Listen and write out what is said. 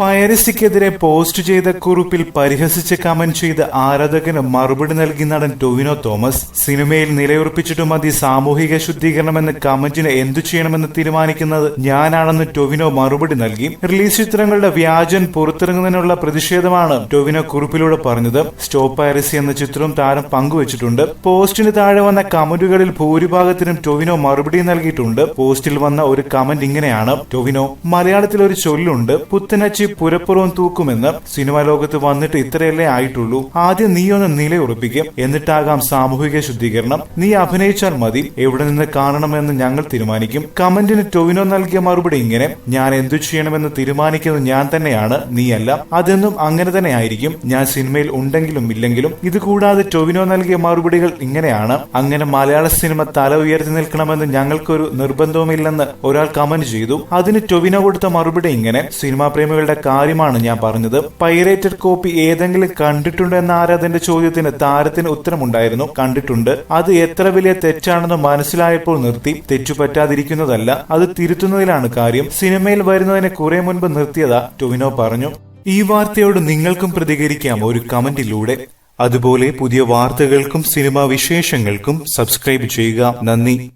പൈറസിക്കെതിരെ post ചെയ്ത കുറിപ്പിൽ പരിഹസിച്ച് കമന്റ് ചെയ്ത ആരാധകന് മറുപടി നൽകി നടൻ ടൊവിനോ തോമസ്. സിനിമയിൽ നിലയുറപ്പിച്ചിട്ട് മതി സാമൂഹിക ശുദ്ധീകരണമെന്ന് കമന്റിന് എന്തു ചെയ്യണമെന്ന് തീരുമാനിക്കുന്നത് ഞാനാണെന്ന് ടൊവിനോ മറുപടി നൽകി. റിലീസ് ചിത്രങ്ങളുടെ വ്യാജൻ പുറത്തിറങ്ങുന്നതിനുള്ള പ്രതിഷേധമാണ് ടൊവിനോ കുറിപ്പിലൂടെ പറഞ്ഞത്. സ്റ്റോപ്പ് പൈറസി എന്ന ചിത്രവും താരം പങ്കുവച്ചിട്ടുണ്ട്. പോസ്റ്റിന് താഴെ വന്ന കമന്റുകളിൽ ഭൂരിഭാഗത്തിനും ടൊവിനോ മറുപടി നൽകിയിട്ടുണ്ട്. പോസ്റ്റിൽ വന്ന ഒരു കമന്റ് ഇങ്ങനെയാണ്. ടൊവിനോ മലയാളത്തിൽ ഒരു ചൊല്ലുണ്ട്. പുത്തനച്ചി പുരപ്പുറവും തൂക്കുമെന്ന് സിനിമാ ലോകത്ത് വന്നിട്ട് ഇത്രയല്ലേ ആയിട്ടുള്ളൂ. ആദ്യം നീ ഒന്ന് നിലയുറപ്പിക്കും. എന്നിട്ടാകാം സാമൂഹിക ശുദ്ധീകരണം. നീ അഭിനയിച്ചാൽ മതി. എവിടെ നിന്ന് കാണണമെന്ന് ഞങ്ങൾ തീരുമാനിക്കും. കമന്റിന് ടൊവിനോ നൽകിയ മറുപടി ഇങ്ങനെ ഞാൻ എന്തു ചെയ്യണമെന്ന് തീരുമാനിക്കുന്നത് ഞാൻ തന്നെയാണ്. നീയല്ല. അതെന്നും അങ്ങനെ തന്നെ ആയിരിക്കും. ഞാൻ സിനിമയിൽ ഉണ്ടെങ്കിലും ഇല്ലെങ്കിലും ഇത് കൂടാതെ ടൊവിനോ നൽകിയ മറുപടികൾ ഇങ്ങനെയാണ്. അങ്ങനെ മലയാള സിനിമ തല ഉയർത്തി നിൽക്കണമെന്ന് ഞങ്ങൾക്കൊരു നിർബന്ധവുമില്ലെന്ന് ഒരാൾ കമന്റ് ചെയ്തു. അതിന് ടൊവിനോ കൊടുത്ത മറുപടി ഇങ്ങനെ സിനിമാ പ്രേമികളുടെ കാര്യമാണ് ഞാൻ പറഞ്ഞത്. പൈറേറ്റഡ് കോപ്പി ഏതെങ്കിലും കണ്ടിട്ടുണ്ടോ എന്ന ആരാധന്റെ ചോദ്യത്തിന് താരത്തിന് ഉത്തരമുണ്ടായിരുന്നു. കണ്ടിട്ടുണ്ട്. അത് എത്ര വലിയ തെറ്റാണെന്ന് മനസ്സിലായപ്പോൾ നിർത്തി. തെറ്റുപറ്റാതിരിക്കുന്നതല്ല അത് തിരുത്തുന്നതിലാണ് കാര്യം. സിനിമയിൽ വരുന്നതിന് കുറെ മുൻപ് നിർത്തിയതാ ടൊവിനോ പറഞ്ഞു. ഈ വാർത്തയോട് നിങ്ങൾക്കും പ്രതികരിക്കാം ഒരു കമന്റിലൂടെ. അതുപോലെ പുതിയ വാർത്തകൾക്കും സിനിമാ വിശേഷങ്ങൾക്കും സബ്സ്ക്രൈബ് ചെയ്യുക. നന്ദി.